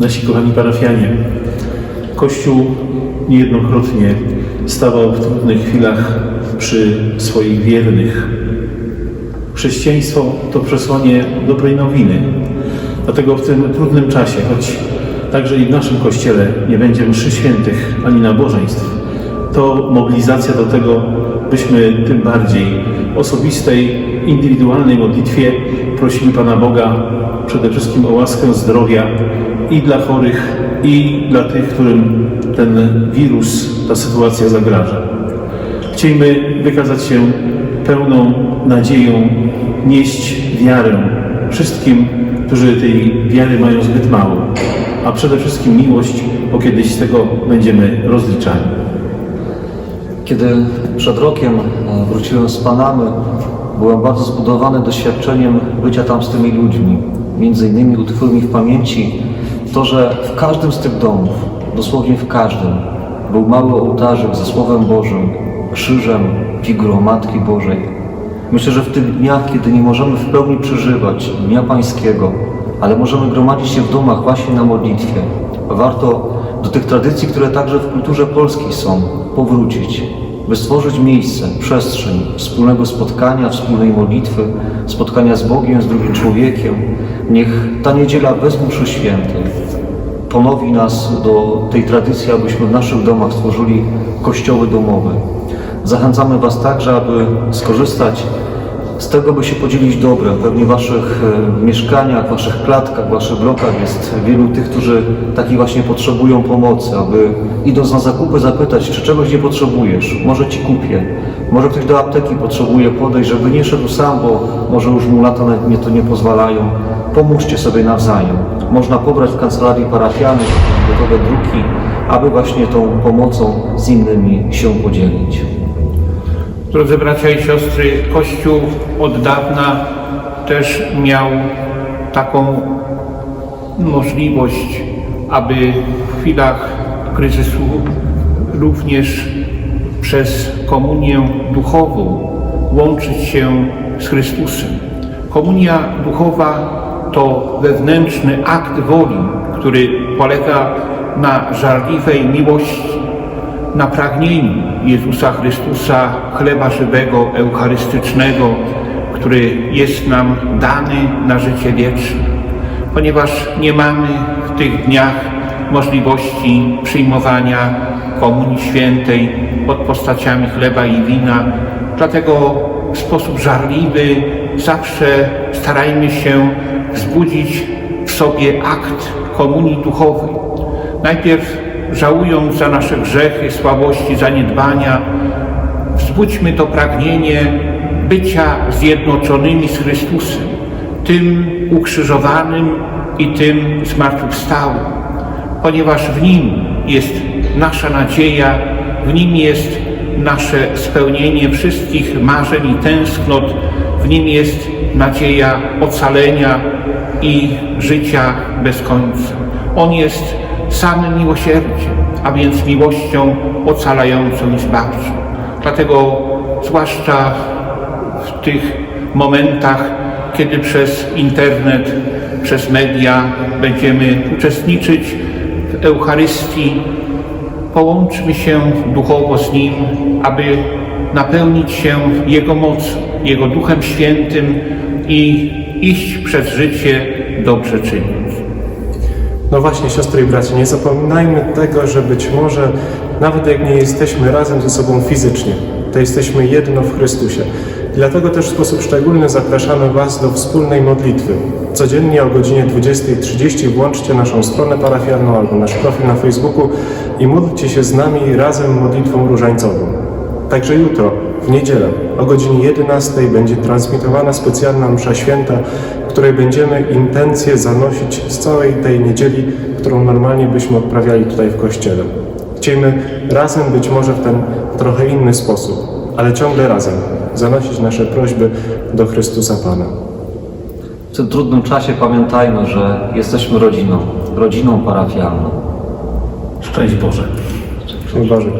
nasi kochani parafianie. Kościół niejednokrotnie stawał w trudnych chwilach przy swoich wiernych. Chrześcijaństwo to przesłanie dobrej nowiny. Dlatego w tym trudnym czasie, choć także i w naszym Kościele nie będzie mszy świętych ani nabożeństw, to mobilizacja do tego, byśmy tym bardziej osobistej, indywidualnej modlitwie prosili Pana Boga przede wszystkim o łaskę zdrowia i dla chorych, i dla tych, którym ten wirus, ta sytuacja zagraża. Chciejmy wykazać się pełną nadzieją, nieść wiarę wszystkim, którzy tej wiary mają zbyt mało, a przede wszystkim miłość, bo kiedyś z tego będziemy rozliczani. Kiedy przed rokiem e, wróciłem z Panamy, byłem bardzo zbudowany doświadczeniem bycia tam z tymi ludźmi. Między innymi utkwiło mi w pamięci to, że w każdym z tych domów, dosłownie w każdym, był mały ołtarzyk ze Słowem Bożym, krzyżem, figurą Matki Bożej. Myślę, że w tych dniach, kiedy nie możemy w pełni przeżywać Dnia Pańskiego, ale możemy gromadzić się w domach właśnie na modlitwie, warto do tych tradycji, które także w kulturze polskiej są, powrócić, by stworzyć miejsce, przestrzeń wspólnego spotkania, wspólnej modlitwy, spotkania z Bogiem, z drugim człowiekiem. Niech ta niedziela bez mszy świętej ponowi nas do tej tradycji, abyśmy w naszych domach stworzyli kościoły domowe. Zachęcamy Was także, aby skorzystać z tego, by się podzielić dobrem. Pewnie w Waszych e, mieszkaniach, w Waszych klatkach, w Waszych blokach jest wielu tych, którzy takich właśnie potrzebują pomocy, aby idąc na zakupy zapytać, czy czegoś nie potrzebujesz, może Ci kupię. Może ktoś do apteki potrzebuje podejść, żeby nie szedł sam, bo może już mu lata nie to nie pozwalają. Pomóżcie sobie nawzajem. Można pobrać w kancelarii parafialnej gotowe druki, aby właśnie tą pomocą z innymi się podzielić. Drodzy bracia i siostry, Kościół od dawna też miał taką możliwość, aby w chwilach kryzysu również przez komunię duchową łączyć się z Chrystusem. Komunia duchowa to wewnętrzny akt woli, który polega na żarliwej miłości na pragnieniu Jezusa Chrystusa, chleba żywego, eucharystycznego, który jest nam dany na życie wieczne. Ponieważ nie mamy w tych dniach możliwości przyjmowania Komunii Świętej pod postaciami chleba i wina, dlatego w sposób żarliwy zawsze starajmy się wzbudzić w sobie akt komunii duchowej. Najpierw żałując za nasze grzechy, słabości, zaniedbania, wzbudźmy to pragnienie bycia zjednoczonymi z Chrystusem, tym ukrzyżowanym i tym zmartwychwstałym, ponieważ w Nim jest nasza nadzieja, w Nim jest nasze spełnienie wszystkich marzeń i tęsknot, w Nim jest nadzieja ocalenia i życia bez końca. On jest samym miłosierdziem, a więc miłością ocalającą i zbawczą. Dlatego zwłaszcza w tych momentach, kiedy przez internet, przez media będziemy uczestniczyć w Eucharystii, połączmy się duchowo z Nim, aby napełnić się Jego mocą, Jego Duchem Świętym i iść przez życie dobrze czyniąc. No właśnie, siostry i bracia, nie zapominajmy tego, że być może nawet jak nie jesteśmy razem ze sobą fizycznie, to jesteśmy jedno w Chrystusie. Dlatego też w sposób szczególny zapraszamy Was do wspólnej modlitwy. Codziennie o godzinie 20.30 włączcie naszą stronę parafialną albo nasz profil na Facebooku i módlcie się z nami razem modlitwą różańcową. Także jutro, w niedzielę, o godzinie 11 będzie transmitowana specjalna msza święta, w której będziemy intencje zanosić z całej tej niedzieli, którą normalnie byśmy odprawiali tutaj w kościele. Chcielibyśmy razem być może w ten trochę inny sposób, ale ciągle razem zanosić nasze prośby do Chrystusa Pana. W tym trudnym czasie pamiętajmy, że jesteśmy rodziną, rodziną parafialną. Szczęść Boże. Boże.